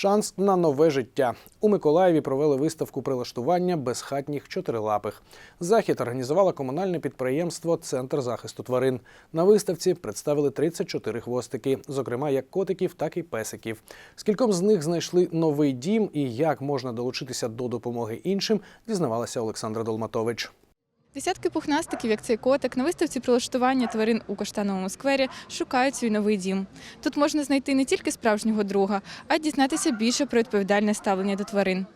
Шанс на нове життя. У Миколаєві провели виставку прилаштування безхатніх чотирилапих. Захід організувало комунальне підприємство Центр захисту тварин. На виставці представили 34 хвостики, зокрема як котиків, так і песиків. Скільком з них знайшли новий дім і як можна долучитися до допомоги іншим, дізнавалася Олександра Долматович. Десятки пухнастиків, як цей котик, на виставці прилаштування тварин у Каштановому сквері шукають свій новий дім. Тут можна знайти не тільки справжнього друга, а й дізнатися більше про відповідальне ставлення до тварин.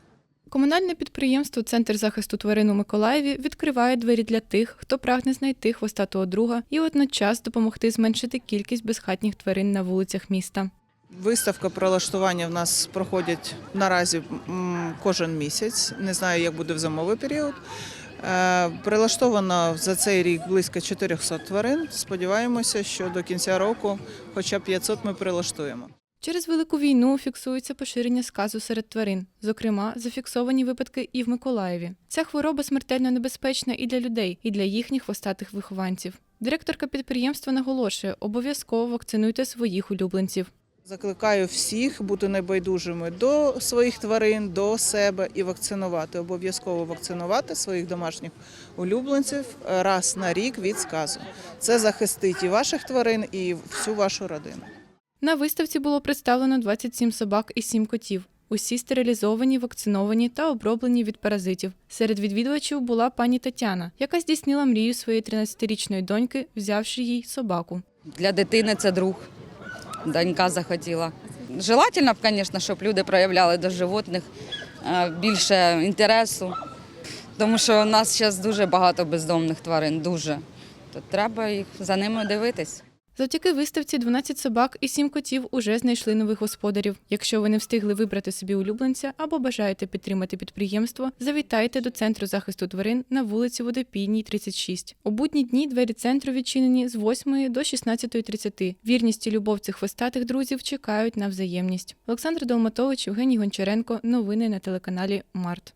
Комунальне підприємство Центр захисту тварин у Миколаєві відкриває двері для тих, хто прагне знайти хвостатого друга і водночас допомогти зменшити кількість безхатніх тварин на вулицях міста. Виставка прилаштування в нас проходять наразі кожен місяць. Не знаю, як буде в зимовий період. Е, Прилаштовано за цей рік близько 400 тварин. Сподіваємося, що до кінця року хоча б 500 ми прилаштуємо. Через велику війну фіксується поширення сказу серед тварин. Зокрема, зафіксовані випадки і в Миколаєві. Ця хвороба смертельно небезпечна і для людей, і для їхніх хвостатих вихованців. Директорка підприємства наголошує, обов'язково вакцинуйте своїх улюбленців. Закликаю всіх бути небайдужими до своїх тварин, до себе і вакцинувати. Обов'язково вакцинувати своїх домашніх улюбленців раз на рік від сказу. Це захистить і ваших тварин, і всю вашу родину. На виставці було представлено 27 собак і 7 котів. Усі стерилізовані, вакциновані та оброблені від паразитів. Серед відвідувачів була пані Тетяна, яка здійснила мрію своєї 13-річної доньки, взявши їй собаку. Для дитини це друг. Донька захотіла. Желательно б, звісно, щоб люди проявляли до животних е, більше інтересу, тому що у нас зараз дуже багато бездомних тварин, дуже. То треба їх за ними дивитись. Завдяки виставці 12 собак і 7 котів уже знайшли нових господарів. Якщо ви не встигли вибрати собі улюбленця або бажаєте підтримати підприємство, завітайте до центру захисту тварин на вулиці Водопійній, 36. У будні дні двері центру відчинені з 8 до 16.30. Вірність і любов цих хвостатих друзів чекають на взаємність. Олександр Долматович, Євгеній Гончаренко. Новини на телеканалі Март.